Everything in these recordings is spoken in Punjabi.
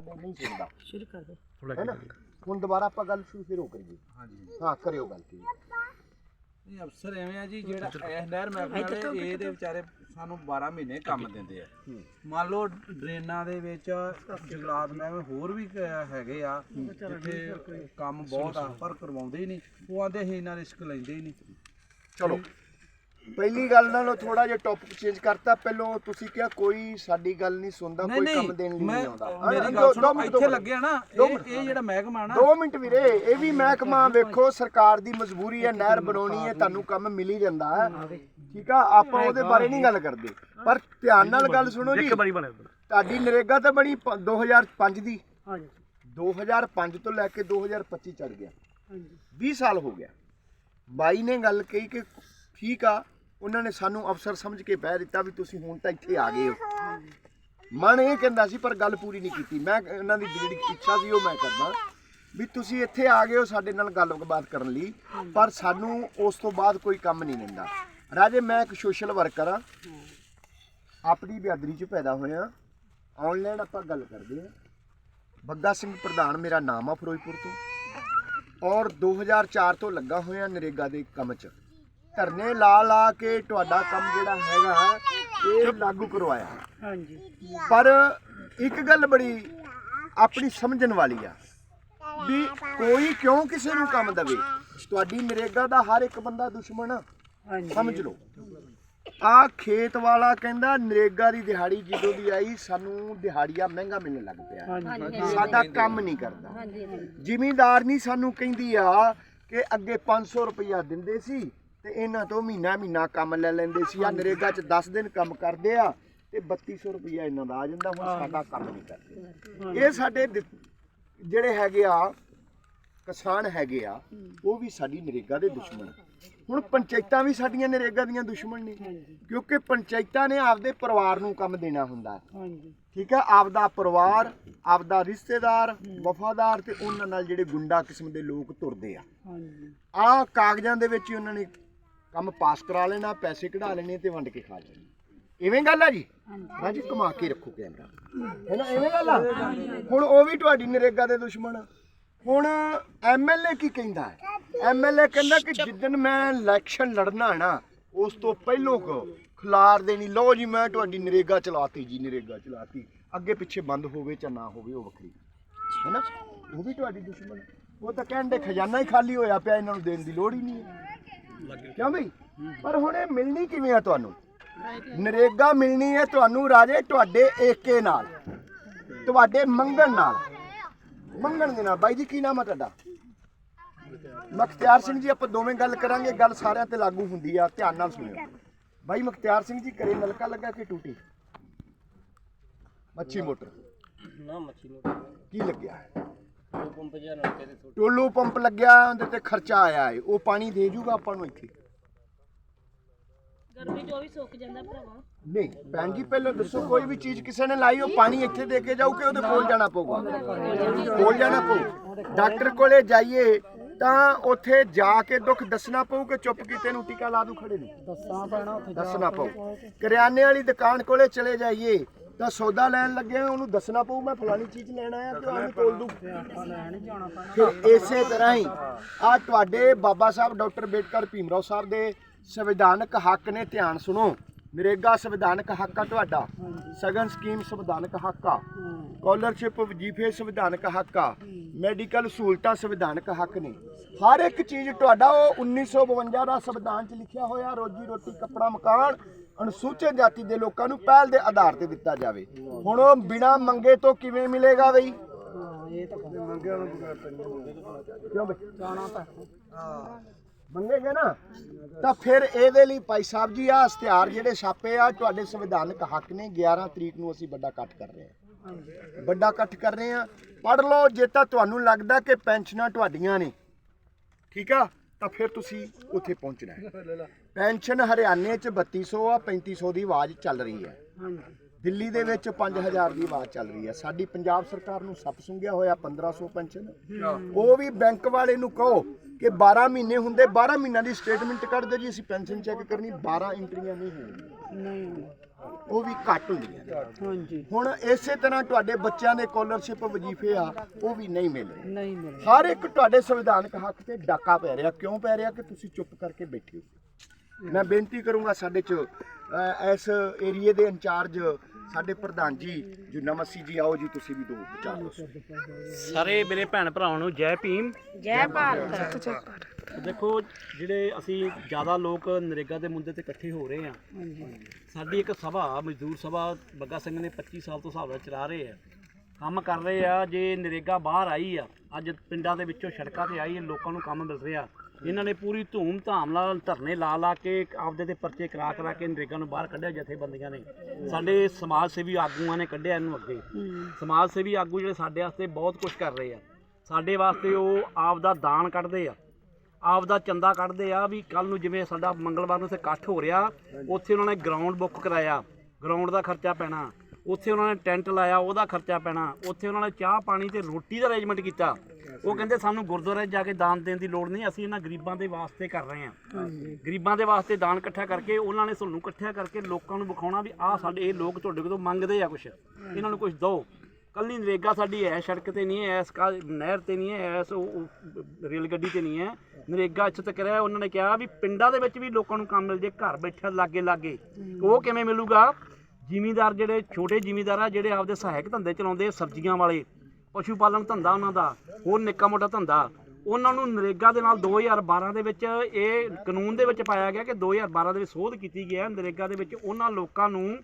ਸਾਡੇ ਨਹੀਂ ਸੁਣਦਾ। ਸ਼ੁਰੂ ਕਰ ਦੇ ਹੈ ਨਾ? ਹੁਣ ਦੁਬਾਰਾ ਆਪਾਂ ਗੱਲ ਸ਼ੁਰੂ ਫਿਰ ਹੋ ਕਰੀਏ ਹਾਂਜੀ। ਹਾਂ ਕਰਿਓ ਗੱਲ ਕੀ ਇਹ ਅਫਸਰ ਐਵੇਂ ਆ ਜੀ ਜਿਹੜਾ ਇਹ ਨਹਿਰ ਮਹਿਕਮੇ ਵਾਲੇ ਇਹਦੇ ਵਿਚਾਰੇ ਸਾਨੂੰ 12 ਮਹੀਨੇ ਕੰਮ ਦਿੰਦੇ ਆ। ਮੰਨ ਲਓ ਡਰੇਨਾਂ ਦੇ ਵਿੱਚ ਜੰਗਲਾਤ ਮਹਿਕਮੇ ਹੋਰ ਵੀ ਹੈਗੇ ਆ ਜਿੱਥੇ ਕੰਮ ਬਹੁਤ ਆ ਪਰ ਕਰਵਾਉਂਦੇ ਹੀ ਨਹੀਂ। ਉਹ ਆਂਦੇ ਅਸੀਂ ਇਹਨਾਂ ਰਿਸਕ ਲੈਂਦੇ ਹੀ ਨਹੀਂ। ਚਲੋ। ਪਹਿਲੀ ਗੱਲ ਨਾਲੋਂ ਥੋੜਾ ਜਿਹਾ ਟੌਪਿਕ ਚੇਂਜ ਕਰਤਾ ਪਹਿਲੋਂ ਤੁਸੀਂ ਕਿਹਾ ਕੋਈ ਸਾਡੀ ਗੱਲ ਨਹੀਂ ਸੁਣਦਾ ਨਹੀਂ ਕੋਈ ਕੰਮ ਦੇਣ ਲਈ ਮੈਂ ਨਹੀਂ ਆਉਂਦਾ। ਮੇਰੀ ਗੱਲ ਸੁਣੋ ਇੱਥੇ। ਲੱਗਿਆ ਨਾ ਇਹ। ਇਹ ਜਿਹੜਾ ਮਹਿਕਮਾ ਨਾ। ਦੋ ਮਿੰਟ ਵੀਰੇ ਇਹ ਵੀ ਮਹਿਕਮਾ ਵੇਖੋ ਸਰਕਾਰ ਦੀ ਮਜਬੂਰੀ ਹੈ ਨਹਿਰ ਬਣਾਉਣੀ ਹੈ ਤੁਹਾਨੂੰ ਕੰਮ ਮਿਲ ਹੀ ਜਾਂਦਾ ਹੈ। ਠੀਕ ਆ ਆਪਾਂ ਉਹਦੇ ਬਾਰੇ ਨਹੀਂ ਗੱਲ ਕਰਦੇ। ਪਰ ਧਿਆਨ ਨਾਲ ਗੱਲ ਸੁਣੋ ਜੀ। ਤੁਹਾਡੀ ਨਰੇਗਾ ਤਾਂ ਬਣੀ ਪ- 2005 ਦੀ। ਹਾਂਜੀ 2005 ਤੋਂ ਲੈ ਕੇ 2025 ਚੜ ਗਿਆ। ਹਾਂਜੀ 20 ਸਾਲ ਹੋ ਗਿਆ। ਬਾਈ ਨੇ ਗੱਲ ਕਹੀ ਕਿ ਠੀਕ ਆ ਉਹਨਾਂ ਨੇ ਸਾਨੂੰ ਅਫਸਰ ਸਮਝ ਕੇ ਬਹਿ ਦਿੱਤਾ ਵੀ ਤੁਸੀਂ ਹੁਣ ਤਾਂ ਇੱਥੇ ਆ ਗਏ ਹੋ। ਮਨ ਇਹ ਕਹਿੰਦਾ ਸੀ, ਪਰ ਗੱਲ ਪੂਰੀ ਨਹੀਂ ਕੀਤੀ। ਮੈਂ ਉਹਨਾਂ ਦੀ ਜਿਹੜੀ ਇੱਛਾ ਸੀ, ਉਹ ਮੈਂ ਕਰਦਾ। ਵੀ ਤੁਸੀਂ ਇੱਥੇ ਆ ਗਏ ਹੋ ਸਾਡੇ ਨਾਲ ਗੱਲਬਾਤ ਕਰਨ ਲਈ, ਪਰ ਸਾਨੂੰ ਉਸ ਤੋਂ ਬਾਅਦ ਕੋਈ ਕੰਮ ਨਹੀਂ ਦਿੰਦਾ। ਰਾਜੇ, ਮੈਂ ਇੱਕ ਸੋਸ਼ਲ ਵਰਕਰ ਆ ਆਪਣੀ ਬਿਆਦਰੀ ਚ ਪੈਦਾ ਹੋਇਆ। ਆਨਲਾਈਨ ਆਪਾਂ ਗੱਲ ਕਰਦੇ ਆ ਬੱਗਾ ਸਿੰਘ ਪ੍ਰਧਾਨ ਮੇਰਾ ਨਾਮ ਆ ਫਿਰੋਜ਼ਪੁਰ ਤੋਂ। ਔਰ 2004 ਤੋਂ ਲੱਗਾ ਹੋਇਆ ਨਰੇਗਾ ਦੇ ਕੰਮ 'ਚ। ਧਰਨੇ ਲਾ ਲਾ ਕੇ ਤੁਹਾਡਾ ਕੰਮ ਜਿਹੜਾ ਹੈਗਾ ਇਹ ਲਾਗੂ ਕਰਵਾਇਆ। ਹਾਂਜੀ। ਪਰ ਇੱਕ ਗੱਲ ਬੜੀ ਆਪਣੀ ਸਮਝਣ ਵਾਲੀ ਆ ਵੀ ਕੋਈ ਕਿਉਂ ਕਿਸੇ ਨੂੰ ਕੰਮ ਦਵੇ? ਤੁਹਾਡੀ ਨਰੇਗਾ ਦਾ ਹਰ ਇੱਕ ਬੰਦਾ ਦੁਸ਼ਮਣ ਆ ਸਮਝ ਲਓ। ਆ ਖੇਤ ਵਾਲਾ ਕਹਿੰਦਾ ਨਰੇਗਾ ਦੀ ਦਿਹਾੜੀ ਜਦੋਂ ਦੀ ਆਈ ਸਾਨੂੰ ਦਿਹਾੜੀਆ ਮਹਿੰਗਾ ਮਿਲਣ ਲੱਗ ਪਿਆ। ਸਾਡਾ ਕੰਮ ਨਹੀਂ ਕਰਦਾ। ਜ਼ਿਮੀਂਦਾਰ ਨਹੀਂ ਸਾਨੂੰ ਕਹਿੰਦੀ ਆ ਕਿ ਅੱਗੇ 500 ਰੁਪਇਆ ਦਿੰਦੇ ਸੀ ਤੇ ਇਹਨਾਂ ਤੋਂ ਮਹੀਨਾ ਮਹੀਨਾ ਕੰਮ ਲੈ ਲੈਂਦੇ ਸੀ। ਆ ਨਰੇਗਾ 'ਚ 10 ਦਿਨ ਕੰਮ ਕਰਦੇ ਆ ਤੇ 3200 ਰੁਪਇਆ ਇਹਨਾਂ ਦਾ ਆ ਜਾਂਦਾ। ਹੁਣ ਸਾਡਾ ਕੰਮ ਨਹੀਂ ਕਰਦੇ। ਇਹ ਸਾਡੇ ਜਿਹੜੇ ਹੈਗੇ ਆ ਕਿਸਾਨ ਹੈਗੇ ਆ ਉਹ ਵੀ ਸਾਡੀ ਨਰੇਗਾ ਦੇ ਦੁਸ਼ਮਣ। ਆ। ਹੁਣ ਪੰਚਾਇਤਾਂ ਵੀ ਸਾਡੀਆਂ ਨਰੇਗਾ ਦੀਆਂ ਦੁਸ਼ਮਣ ਨੇ। ਕਿਉਂਕਿ ਪੰਚਾਇਤਾਂ ਨੇ ਆਪਦੇ ਪਰਿਵਾਰ ਨੂੰ ਕੰਮ ਦੇਣਾ ਹੁੰਦਾ। ਠੀਕ ਹੈ ਆਪਦਾ ਪਰਿਵਾਰ ਆਪਦਾ ਰਿਸ਼ਤੇਦਾਰ ਵਫਾਦਾਰ ਤੇ ਉਹਨਾਂ ਨਾਲ ਜਿਹੜੇ ਗੁੰਡਾ ਕਿਸਮ ਦੇ ਲੋਕ ਤੁਰਦੇ ਆ। ਹਾਂਜੀ। ਆ ਕਾਗਜ਼ਾਂ ਦੇ ਵਿੱਚ ਹੀ ਉਹਨਾਂ ਨੇ ਕੰਮ ਪਾਸ ਕਰਾ ਲੈਣਾ ਪੈਸੇ ਕਢਾ ਲੈਣੇ ਤੇ ਵੰਡ ਕੇ ਖਾ ਲੈਣੇ। ਇਵੇਂ ਗੱਲ ਆ ਜੀ? ਰਾਜੀ ਕਮਾ ਕੇ ਰੱਖੋ ਕੈਮਰਾ। ਹੈ ਨਾ ਐਵੇਂ ਗੱਲ ਆ? ਹੁਣ ਉਹ ਵੀ ਤੁਹਾਡੀ ਨਰੇਗਾ ਦੇ ਦੁਸ਼ਮਣ। ਆ। ਹੁਣ ਐਮਐਲਏ ਕੀ ਕਹਿੰਦਾ ਹੈ? ਐਮਐਲਏ ਕਹਿੰਦਾ ਕਿ ਜਿੱਦਨ ਮੈਂ ਇਲੈਕਸ਼ਨ ਲੜਨਾ ਨਾ ਉਸ ਤੋਂ ਪਹਿਲੋਂ ਕੋ ਖਿਲਾਰ ਦੇਣੀ। ਲਓ ਜੀ ਮੈਂ ਤੁਹਾਡੀ ਨਰੇਗਾ ਚਲਾਤੀ ਜੀ ਨਰੇਗਾ ਚਲਾਤੀ। ਅੱਗੇ ਪਿੱਛੇ ਬੰਦ ਹੋਵੇ ਜਾਂ ਨਾ ਹੋਵੇ ਉਹ ਵੱਖਰੀ ਹੈ ਨਾ? ਉਹ ਵੀ ਤੁਹਾਡੀ ਦੁਸ਼ਮਣ। ਉਹ ਤਾਂ ਕਹਿੰਦੇ ਖਜ਼ਾਨਾ ਹੀ ਖਾਲੀ ਹੋਇਆ ਪਿਆ ਇਹਨਾਂ ਨੂੰ ਦੇਣ ਦੀ ਲੋੜ ਹੀ ਨਹੀਂ ਹੈ। ਕਿਉਂ ਬਈ? ਪਰ ਹੁਣ ਇਹ ਮਿਲਣੀ ਕਿਵੇਂ ਆ ਤੁਹਾਨੂੰ? ਨਰੇਗਾ ਮਿਲਣੀ ਹੈ ਤੁਹਾਨੂੰ ਰਾਜੇ ਤੁਹਾਡੇ ਏਕੇ ਨਾਲ ਤੁਹਾਡੇ ਮੰਗਣ ਨਾਲ। ਮੰਗਣ ਦੇ ਨਾਲ। ਬਾਈ ਜੀ ਕੀ ਨਾਮ ਹੈ ਤੁਹਾਡਾ? ਮਖਤਿਆਰ ਸਿੰਘ ਜੀ ਆਪਾਂ ਦੋਵੇਂ ਗੱਲ ਕਰਾਂਗੇ। ਗੱਲ ਸਾਰਿਆਂ ਤੇ ਲਾਗੂ ਹੁੰਦੀ ਆ। ਧਿਆਨ ਨਾਲ ਸੁਣਿਓ। ਬਾਈ ਮਖਤਿਆਰ ਸਿੰਘ ਜੀ ਕਰੇ ਨਲਕਾ ਲੱਗਾ ਕਿ ਟੂਟੀ? ਮੱਛੀ ਮੋਟਰ। ਨਾ ਮੱਛੀ ਨੂੰ ਕੀ ਲੱਗਿਆ? ਪੰਪ ਜਿਹਾ ਨਲਕੇ ਦੇ ਸੁੱਟ ਟੋਲੂ ਪੰਪ ਲੱਗਿਆ ਉਹਦੇ ਤੇ ਖਰਚਾ ਆਇਆ ਹੈ ਉਹ ਪਾਣੀ ਦੇ ਜੂਗਾ ਆਪਾਂ ਨੂੰ ਇੱਥੇ। ਗਰਮੀ ਉਹ ਵੀ ਸੁੱਕ ਜਾਂਦਾ ਭਰਾਵਾ। ਨਹੀਂ ਭੈਣ ਜੀ ਪਹਿਲਾਂ ਦੱਸੋ ਕੋਈ ਵੀ ਚੀਜ਼ ਕਿਸੇ ਨੇ ਲਾਈ ਉਹ ਪਾਣੀ ਇੱਥੇ ਦੇ ਕੇ ਜਾਊ ਕਿ ਉਹਦੇ ਕੋਲ ਜਾਣਾ ਪਊਗਾ? ਕੋਲ ਜਾਣਾ ਪਊ। ਡਾਕਟਰ ਕੋਲੇ ਜਾਈਏ ਤਾਂ ਉੱਥੇ ਜਾ ਕੇ ਦੁੱਖ ਦੱਸਣਾ ਪਊ ਕਿ ਚੁੱਪ ਕੀਤੇ ਨੂੰ ਟੀਕਾ ਲਾ ਦੂ ਖੜੇ ਨੂੰ? ਦੱਸਣਾ ਪੈਣਾ ਉੱਥੇ ਦੱਸਣਾ ਪਊ। ਕਰਿਆਨੇ ਵਾਲੀ ਦੁਕਾਨ ਕੋਲੇ ਚਲੇ ਜਾਈਏ ਤਾਂ ਸੌਦਾ ਲੈਣ ਲੱਗਿਆ ਉਹਨੂੰ ਦੱਸਣਾ ਪਊ, ਮੈਂ ਫਲਾਣੀ ਚੀਜ਼ ਲੈਣ ਆਇਆ ਤੇ ਉਹਨੂੰ ਤੋਲ ਦੂ ਫਿਰ ਇਸੇ ਤਰ੍ਹਾਂ ਹੀ ਆ ਤੁਹਾਡੇ ਬਾਬਾ ਸਾਹਿਬ, ਡਾਕਟਰ ਬੇਟਕਰ ਭੀਮਰਾਓ ਸਾਹਿਬ ਦੇ ਸੰਵਿਧਾਨਕ ਹੱਕ ਨੇ, ਧਿਆਨ ਸੁਣੋ। ਨਰੇਗਾ ਸੰਵਿਧਾਨਕ ਹੱਕ ਆ ਤੁਹਾਡਾ। ਸਗਨ ਸਕੀਮ ਸੰਵਿਧਾਨਕ ਹੱਕ ਆ। ਸਕਾਲਰਸ਼ਿਪ ਵਜੀਫੇ ਸੰਵਿਧਾਨਕ ਹੱਕ ਆ। ਮੈਡੀਕਲ ਸਹੂਲਤਾਂ ਸੰਵਿਧਾਨਕ ਹੱਕ ਨੇ। ਹਰ ਇੱਕ ਚੀਜ਼ ਤੁਹਾਡਾ ਉਹ 1952 ਦਾ ਸੰਵਿਧਾਨ 'ਚ ਲਿਖਿਆ ਹੋਇਆ ਰੋਜੀ ਰੋਟੀ ਕੱਪੜਾ ਮਕਾਨ ਅਨੁਸੂਚਿਤ ਜਾਤੀ ਦੇ ਲੋਕਾਂ ਨੂੰ ਪਹਿਲ ਦੇ ਆਧਾਰ ਤੇ ਦਿੱਤਾ ਜਾਵੇ। ਹੁਣ ਉਹ ਬਿਨਾ ਮੰਗੇ ਤੋਂ ਕਿਵੇਂ ਮਿਲੇਗਾ ਬਈ? ਹਾਂ ਇਹ ਤਾਂ ਕਿਉਂ ਬਈ? ਜਾਣਾ ਤਾਂ ਮੰਗੇਗੇ ਨਾ, ਤਾਂ ਫਿਰ ਇਹਦੇ ਲਈ ਭਾਈ ਸਾਹਿਬ ਜੀ ਆ ਇਸ਼ਤਿਹਾਰ ਜਿਹੜੇ ਛਾਪੇ ਆ, ਤੁਹਾਡੇ ਸੰਵਿਧਾਨਕ ਹੱਕ ਨੇ 11 ਤਰੀਕ ਨੂੰ ਅਸੀਂ ਵੱਡਾ ਇਕੱਠ ਕਰ ਰਹੇ ਹਾਂ। ਵੱਡਾ ਇਕੱਠ ਕਰ ਰਹੇ ਹਾਂ। ਪੜ ਲਓ, ਜੇ ਤਾਂ ਤੁਹਾਨੂੰ ਲੱਗਦਾ ਕਿ ਪੈਨਸ਼ਨਾਂ ਤੁਹਾਡੀਆਂ ਨੇ, ਠੀਕ ਆ, ਤਾਂ ਫਿਰ ਤੁਸੀਂ ਉੱਥੇ ਪਹੁੰਚਣਾ ਹੈ। ਪੈਨਸ਼ਨ ਹਰਿਆਣੇ 'ਚ 3200 ਆ 3500 ਦੀ ਆਵਾਜ਼ ਚੱਲ ਰਹੀ ਹੈ। ਦਿੱਲੀ ਦੇ ਵਿੱਚ 5000 ਦੀ ਆਵਾਜ਼ ਚੱਲ ਰਹੀ ਹੈ। ਸਾਡੀ ਪੰਜਾਬ ਸਰਕਾਰ ਨੂੰ ਸੱਪ ਸੁੰਘਿਆ ਹੋਇਆ 1500 ਪੈਨਸ਼ਨ। ਉਹ ਵੀ ਬੈਂਕ ਵਾਲੇ ਨੂੰ ਕਹੋ ਕਿ 12 ਮਹੀਨੇ ਹੁੰਦੇ 12 ਮਹੀਨਿਆਂ ਦੀ ਸਟੇਟਮੈਂਟ ਕੱਢ ਦਿਓ ਜੀ ਅਸੀਂ ਪੈਨਸ਼ਨ ਚੈੱਕ ਕਰਨੀ 12 ਐਂਟਰੀਆਂ ਨਹੀਂ ਹੋਣਗੀਆਂ। ਨਹੀਂ। ਉਹ ਵੀ ਘੱਟ ਹੁੰਦੀਆਂ ਨੇ। ਹਾਂਜੀ। ਹੁਣ ਇਸੇ ਤਰ੍ਹਾਂ ਤੁਹਾਡੇ ਬੱਚਿਆਂ ਦੇ ਸਕਾਲਰਸ਼ਿਪ ਵਜ਼ੀਫੇ ਆ ਉਹ ਵੀ ਨਹੀਂ ਮਿਲ ਰਹੇ। ਨਹੀਂ ਮਿਲ ਹਰ ਇੱਕ ਤੁਹਾਡੇ ਸੰਵਿਧਾਨਕ ਹੱਕ ਤੇ ਡਾਕਾ ਪੈ ਰਿਹਾ। ਕਿਉਂ ਪੈ ਰਿਹਾ ਕਿ ਤੁਸੀਂ ਚੁੱਪ ਕਰਕੇ ਬੈਠੇ ਹੋ? ਮੈਂ ਬੇਨਤੀ ਕਰੂੰਗਾ ਸਾਡੇ ਚ ਇਸ ਏਰੀਏ ਦੇ ਇੰਚਾਰਜ ਸਾਡੇ ਪ੍ਰਧਾਨ ਜੀ ਜੋ ਨਮਸੀ ਜੀ ਆਓ ਜੀ ਤੁਸੀਂ ਵੀ ਦੋ ਵਿਚਾਰ ਦੱਸੋ। ਸਾਰੇ ਮੇਰੇ ਭੈਣ ਭਰਾਵਾਂ ਨੂੰ ਜੈ ਭੀਮ। ਜੈ ਭਾਰਤ। ਦੇਖੋ ਜਿਹੜੇ ਅਸੀਂ ਜ਼ਿਆਦਾ ਲੋਕ ਨਰੇਗਾ ਦੇ ਮੁੱਦੇ ਤੇ ਇਕੱਠੇ ਹੋ ਰਹੇ ਆ ਸਾਡੀ ਇੱਕ ਸਭਾ ਮਜ਼ਦੂਰ ਸਭਾ ਬੱਗਾ ਸਿੰਘ ਨੇ 25 ਸਾਲ ਤੋਂ ਹਿਸਾਬ ਨਾਲ ਚਲਾ ਰਹੇ ਆ। ਕੰਮ ਕਰ ਰਹੇ ਆ ਜੇ ਨਰੇਗਾ ਬਾਹਰ ਆਈ ਆ ਅੱਜ ਪਿੰਡਾਂ ਦੇ ਵਿੱਚੋਂ ਸੜਕਾਂ ਤੇ ਆਈ ਹੈ ਲੋਕਾਂ ਨੂੰ ਕੰਮ ਮਿਲ ਰਿਹਾ। ਇਹਨਾਂ ਨੇ ਪੂਰੀ ਧੂਮ ਧਾਮ ਨਾਲ ਧਰਨੇ ਲਾ ਲਾ ਕੇ ਆਪਦੇ ਤੇ ਪਰਚੇ ਕਰਾ ਕਰਾ ਕੇ ਨਰੇਗਾ ਨੂੰ ਬਾਹਰ ਕੱਢਿਆ ਜਥੇਬੰਦੀਆਂ ਨੇ। ਸਾਡੇ ਸਮਾਜ ਸੇਵੀ ਆਗੂਆਂ ਨੇ ਕੱਢਿਆ ਇਹਨੂੰ ਅੱਗੇ। ਸਮਾਜ ਸੇਵੀ ਆਗੂ ਜਿਹੜੇ ਸਾਡੇ ਵਾਸਤੇ ਬਹੁਤ ਕੁਝ ਕਰ ਰਹੇ ਆ। ਸਾਡੇ ਵਾਸਤੇ ਉਹ ਆਪ ਦਾ ਦਾਨ ਕੱਢਦੇ ਆ ਆਪ ਦਾ ਚੰਦਾ ਕੱਢਦੇ ਆ ਵੀ ਕੱਲ ਨੂੰ ਜਿਵੇਂ ਸਾਡਾ ਮੰਗਲਵਾਰ ਨੂੰ ਉੱਥੇ ਇਕੱਠ ਹੋ ਰਿਹਾ ਉੱਥੇ ਉਹਨਾਂ ਨੇ ਗਰਾਊਂਡ ਬੁੱਕ ਕਰਾਇਆ। ਗਰਾਊਂਡ ਦਾ ਖਰਚਾ ਪੈਣਾ ਉੱਥੇ ਉਹਨਾਂ ਨੇ ਟੈਂਟ ਲਾਇਆ ਉਹਦਾ ਖਰਚਾ ਪੈਣਾ ਉੱਥੇ ਉਹਨਾਂ ਨੇ ਚਾਹ ਪਾਣੀ ਤੇ ਰੋਟੀ ਦਾ ਅਰੇਂਜਮੈਂਟ ਕੀਤਾ। ਉਹ ਕਹਿੰਦੇ ਸਾਨੂੰ ਗੁਰਦੁਆਰੇ ਜਾ ਕੇ ਦਾਨ ਦੇਣ ਦੀ ਲੋੜ ਨਹੀਂ ਅਸੀਂ ਇਹਨਾਂ ਗਰੀਬਾਂ ਦੇ ਵਾਸਤੇ ਕਰ ਰਹੇ ਹਾਂ। ਗਰੀਬਾਂ ਦੇ ਵਾਸਤੇ ਦਾਨ ਇਕੱਠਾ ਕਰਕੇ ਉਹਨਾਂ ਨੇ ਤੁਹਾਨੂੰ ਇਕੱਠਿਆ ਕਰਕੇ ਲੋਕਾਂ ਨੂੰ ਵਿਖਾਉਣਾ ਵੀ ਆਹ ਸਾਡੇ ਇਹ ਲੋਕ ਤੁਹਾਡੇ ਕੋਲੋਂ ਮੰਗਦੇ ਆ ਕੁਝ ਇਹਨਾਂ ਨੂੰ ਕੁਝ ਦਿਓ ਕੱਲੀ ਨਰੇਗਾ ਸਾਡੀ ਹੈ ਸੜਕ ਤੇ ਨਹੀਂ ਹੈ ਇਸ ਕਾ ਨਹਿਰ ਤੇ ਨਹੀਂ ਹੈ ਇਸ ਰੇਲ ਗੱਡੀ ਤੇ ਨਹੀਂ ਹੈ। ਨਰੇਗਾ ਇੱਥੇ ਤੱਕ ਰਿਹਾ ਉਹਨਾਂ ਨੇ ਕਿਹਾ ਵੀ ਪਿੰਡਾਂ ਦੇ ਵਿੱਚ ਵੀ ਲੋਕਾਂ ਨੂੰ ਕੰਮ ਮਿਲ ਜੇ ਘਰ ਬੈਠੇ ਲਾਗੇ ਲਾਗੇ। ਉਹ ਕਿਵੇਂ ਮਿਲੂਗਾ? ਜ਼ਿਮੀਂਦਾਰ ਜਿਹੜੇ ਛੋਟੇ ਜ਼ਿਮੀਂਦਾਰ ਆ ਜਿਹੜੇ ਆਪਦੇ ਸਹਾਇਕ ਧੰਦੇ ਚਲਾਉਂਦੇ ਸਬਜ਼ੀਆਂ ਵਾਲੇ। ਪਸ਼ੂ ਪਾਲਣ ਧੰਦਾ ਉਹਨਾਂ ਦਾ ਹੋਰ ਨਿੱਕਾ ਮੋਟਾ ਧੰਦਾ। ਉਹਨਾਂ ਨੂੰ ਨਰੇਗਾ ਦੇ ਨਾਲ 2012 ਦੇ ਵਿੱਚ ਇਹ ਕਾਨੂੰਨ ਦੇ ਵਿੱਚ ਪਾਇਆ ਗਿਆ ਕਿ 2012 ਦੇ ਵਿੱਚ ਸੋਧ ਕੀਤੀ ਗਿਆ ਨਰੇਗਾ ਦੇ ਵਿੱਚ ਉਹਨਾਂ ਲੋਕਾਂ ਨੂੰ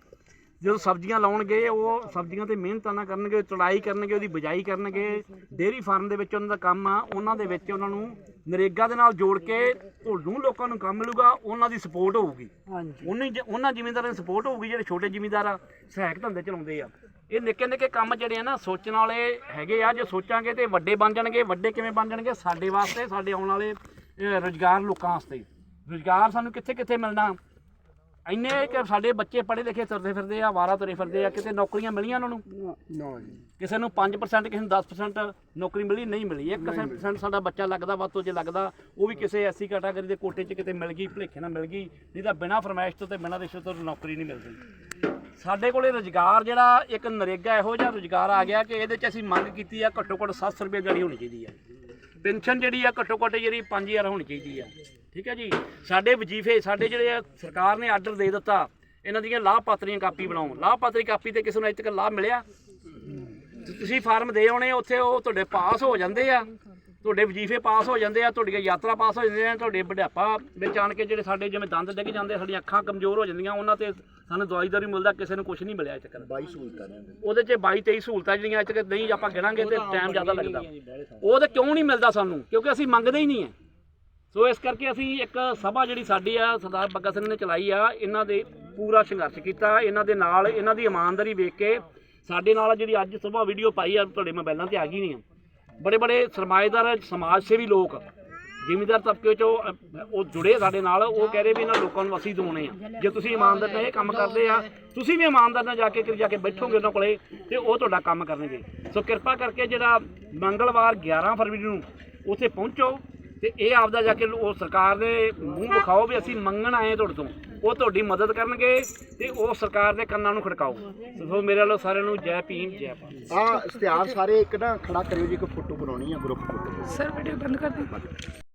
ਜਦੋਂ ਸਬਜ਼ੀਆਂ ਲਾਉਣਗੇ ਉਹ ਸਬਜ਼ੀਆਂ ਤੇ ਮਿਹਨਤਾਂ ਨਾ ਕਰਨਗੇ ਚੜਾਈ ਕਰਨਗੇ ਉਹਦੀ ਬਿਜਾਈ ਕਰਨਗੇ। ਡੇਅਰੀ ਫਾਰਮ ਦੇ ਵਿੱਚ ਉਹਨਾਂ ਦਾ ਕੰਮ ਆ। ਉਹਨਾਂ ਦੇ ਵਿੱਚ ਉਹਨਾਂ ਨੂੰ ਨਰੇਗਾ ਦੇ ਨਾਲ ਜੋੜ ਕੇ ਤੁਹਾਨੂੰ ਲੋਕਾਂ ਨੂੰ ਕੰਮ ਮਿਲੂਗਾ ਉਹਨਾਂ ਦੀ ਸਪੋਰਟ ਹੋਊਗੀ। ਹਾਂਜੀ। ਉਹਨਾਂ ਉਹਨਾਂ ਜ਼ਿਮੀਂਦਾਰਾਂ ਦੀ ਸਪੋਰਟ ਹੋਊਗੀ ਜਿਹੜੇ ਛੋਟੇ ਜ਼ਿਮੀਂਦਾਰ ਆ ਸਹਾਇਕ ਧੰਦੇ ਚਲਾਉਂਦੇ ਆ। ਇਹ ਨਿੱਕੇ ਨਿੱਕੇ ਕੰਮ ਜਿਹੜੇ ਆ ਨਾ ਸੋਚਣ ਵਾਲੇ ਹੈਗੇ ਆ ਜੇ ਸੋਚਾਂਗੇ ਤੇ ਵੱਡੇ ਬਣ ਜਾਣਗੇ ਵੱਡੇ ਕਿਵੇਂ ਬਣ ਜਾਣਗੇ? ਸਾਡੇ ਵਾਸਤੇ ਸਾਡੇ ਆਉਣ ਵਾਲੇ ਰੁਜ਼ਗਾਰ ਲੋਕਾਂ ਵਾਸਤੇ। ਰੁਜ਼ਗਾਰ ਸਾਨੂੰ ਕਿੱਥੇ ਕਿੱਥੇ ਮਿਲਣਾ? ਇੰਨੇ ਕਿ ਸਾਡੇ ਬੱਚੇ ਪੜ੍ਹੇ ਲਿਖੇ ਤੁਰਦੇ ਫਿਰਦੇ ਆ ਵਾਰਾ ਤੁਰੇ ਫਿਰਦੇ ਆ ਕਿਤੇ ਨੌਕਰੀਆਂ ਮਿਲੀਆਂ ਉਹਨਾਂ ਨੂੰ? ਨਾ ਜੀ। ਕਿਸੇ ਨੂੰ 5% ਕਿਸੇ ਨੂੰ 10% ਨੌਕਰੀ ਮਿਲੀ ਨਹੀਂ ਮਿਲੀ। 1% ਸਾਡਾ ਬੱਚਾ ਲੱਗਦਾ ਵੱਧ ਤੋਂ ਜੇ ਲੱਗਦਾ ਉਹ ਵੀ ਕਿਸੇ ਐਸੀ ਕੈਟਾਗਰੀ ਦੇ ਕੋਟੇ 'ਚ ਕਿਤੇ ਮਿਲ ਗਈ ਭੁਲੇਖੇ ਨਾਲ ਮਿਲ ਗਈ ਨਹੀਂ ਤਾਂ ਬਿਨਾਂ ਫਰਮਾਇਸ਼ ਤੋਂ ਤੇ ਬਿਨਾਂ ਰਿਸ਼ਵਤ ਤੋਂ ਨੌਕਰੀ ਨਹੀਂ ਮਿਲਦੀ। ਸਾਡੇ ਕੋਲੇ ਰੁਜ਼ਗਾਰ ਜਿਹੜਾ ਇੱਕ ਨਰੇਗਾ ਇਹੋ ਜਿਹਾ ਰੁਜ਼ਗਾਰ ਆ ਗਿਆ ਕਿ ਇਹਦੇ 'ਚ ਅਸੀਂ ਮੰਗ ਕੀਤੀ ਆ ਘੱਟੋ ਘੱਟ 700 ਰੁਪਏ ਦਿਹਾੜੀ ਹੋਣੀ ਚਾਹੀਦੀ ਆ। ਪੈਨਸ਼ਨ ਜਿਹੜੀ ਆ ਘੱਟੋ ਘੱਟ ਜਿਹੜੀ 5000 ਹੋਣੀ ਚਾਹੀਦੀ ਆ। ਠੀਕ ਹੈ ਜੀ? ਸਾਡੇ ਵਜੀਫੇ ਸਾਡੇ ਜਿਹੜੇ ਆ, ਸਰਕਾਰ ਨੇ ਆਰਡਰ ਦੇ ਦਿੱਤਾ ਇਹਨਾਂ ਦੀਆਂ ਲਾਭਪਾਤਰੀਆਂ ਕਾਪੀ ਬਣਾਓ। ਲਾਭਪਾਤਰੀ ਕਾਪੀ ਤੇ ਕਿਸੇ ਨੂੰ ਅਜੇ ਤੱਕ ਲਾਭ ਮਿਲਿਆ? ਤੁਸੀਂ ਫਾਰਮ ਦੇ ਆਉਣੇ ਉੱਥੇ ਉਹ ਤੁਹਾਡੇ ਪਾਸ ਹੋ ਜਾਂਦੇ ਆ। ਤੁਹਾਡੇ ਵਜੀਫੇ ਪਾਸ ਹੋ ਜਾਂਦੇ ਆ ਤੁਹਾਡੀਆਂ ਯਾਤਰਾ ਪਾਸ ਹੋ ਜਾਂਦੀਆਂ ਆ ਤੁਹਾਡੇ ਬੁਢਾਪਾ ਵਿੱਚ ਆਣ ਕੇ ਜਿਹੜੇ ਸਾਡੇ ਜਿਵੇਂ ਦੰਦ ਡਿੱਗ ਜਾਂਦੇ ਸਾਡੀਆਂ ਅੱਖਾਂ ਕਮਜ਼ੋਰ ਹੋ ਜਾਂਦੀਆਂ ਉਹਨਾਂ ਤੇ ਸਾਨੂੰ ਦਵਾਈ ਦਾਰੂ ਮਿਲਦਾ ਕਿਸੇ ਨੂੰ ਕੁਝ ਨਹੀਂ ਮਿਲਿਆ ਅਜੇ ਤੱਕ। ਬਾਈ ਸਹੂਲਤਾਂ ਨੇ। ਉਹਦੇ 'ਚ 22 23 ਸਹੂਲਤਾਂ ਜਿਹੜੀਆਂ ਅੱਜ ਤੱਕ ਨਹੀਂ ਆਪਾਂ ਗਿਣਾਂਗੇ ਤੇ ਟਾਈਮ ਜ਼ਿਆਦਾ ਲੱਗਦਾ। ਉਹ ਤੇ ਕਿਉਂ ਨਹੀਂ ਮਿਲਦਾ ਸਾਨੂੰ? ਕਿਉਂਕਿ ਅਸੀਂ ਮੰਗਦੇ ਹੀ ਨਹੀਂ ਹੈ। ਸੋ ਇਸ ਕਰਕੇ ਅਸੀਂ ਇੱਕ ਸਭਾ ਜਿਹੜੀ ਸਾਡੀ ਆ ਸਰਦਾਰ ਬੱਗਾ ਸਿੰਘ ਨੇ ਚਲਾਈ ਆ ਇਹਨਾਂ ਦੇ ਪੂਰਾ ਸੰਘਰਸ਼ ਕੀਤਾ ਇਹਨਾਂ ਦੇ ਨਾਲ ਇਹਨਾਂ ਦੀ ਇਮਾਨਦਾਰੀ ਵੇਖ ਕੇ ਸਾਡੇ ਨਾਲ ਜਿਹੜੀ ਅੱਜ ਸਭਾ ਵੀਡੀਓ ਪਾਈ ਆ ਤੁਹਾਡੇ ਮੋਬਾਈਲਾਂ ਤੇ ਆ ਗਈ ਨਹੀਂ ਬੜੇ ਬੜੇ ਸਰਮਾਏਦਾਰ ਸਮਾਜ ਸੇਵੀ ਲੋਕ, ਜ਼ਿਮੀਦਾਰ ਤਬਕੇ 'ਚ ਉਹ ਜੁੜੇ ਸਾਡੇ ਨਾਲ, ਉਹ ਕਹਿ ਰਹੇ ਵੀ ਇਹਨਾਂ ਲੋਕਾਂ ਨੂੰ ਅਸੀਂ ਦਵਾਉਣੇ ਆ। ਜੇ ਤੁਸੀਂ ਇਮਾਨਦਾਰ ਨਾਲ ਇਹ ਕੰਮ ਕਰਦੇ ਆ, ਤੁਸੀਂ ਵੀ ਇਮਾਨਦਾਰ ਨਾਲ ਜਾ ਕੇ ਕਿ ਜਾ ਕੇ ਬੈਠੋਗੇ ਉਹਨਾਂ ਕੋਲੇ, ਤੇ ਉਹ ਤੁਹਾਡਾ ਕੰਮ ਕਰਨਗੇ। ਸੋ ਕਿਰਪਾ ਕਰਕੇ ਜਿਹੜਾ ਮੰਗਲਵਾਰ 11 ਫਰਵਰੀ ਨੂੰ ਉੱਥੇ ਪਹੁੰਚੋ, ਤੇ ਇਹ ਆਪਦਾ ਜਾ ਕੇ ਉਹ ਸਰਕਾਰ ਦੇ ਮੂੰਹ ਵਿਖਾਓ ਵੀ ਅਸੀਂ ਮੰਗਣ ਆਏ ਤੁਹਾਡੇ ਤੋਂ। ਉਹ ਤੁਹਾਡੀ ਮਦਦ ਕਰਨਗੇ ਤੇ ਉਹ ਸਰਕਾਰ ਦੇ ਕੰਨਾਂ ਨੂੰ ਖੜਕਾਓ। ਸੋ ਮੇਰੇ ਵੱਲੋਂ ਸਾਰਿਆਂ ਨੂੰ ਜੈ ਭੀਮ ਜੈ ਭਾਰਤ। ਆ ਇਸ਼ਤਿਹਾਰ ਸਾਰੇ ਇੱਕ ਨਾ ਖੜਾ ਕਰਿਓ ਜੀ ਇੱਕ ਫੋਟੋ ਬਣਾਉਣੀ ਆ ਗਰੁੱਪ ਫੋਟੋ ਸਰ ਵੀਡੀਓ ਬੰਦ ਕਰ ਦਿਓ।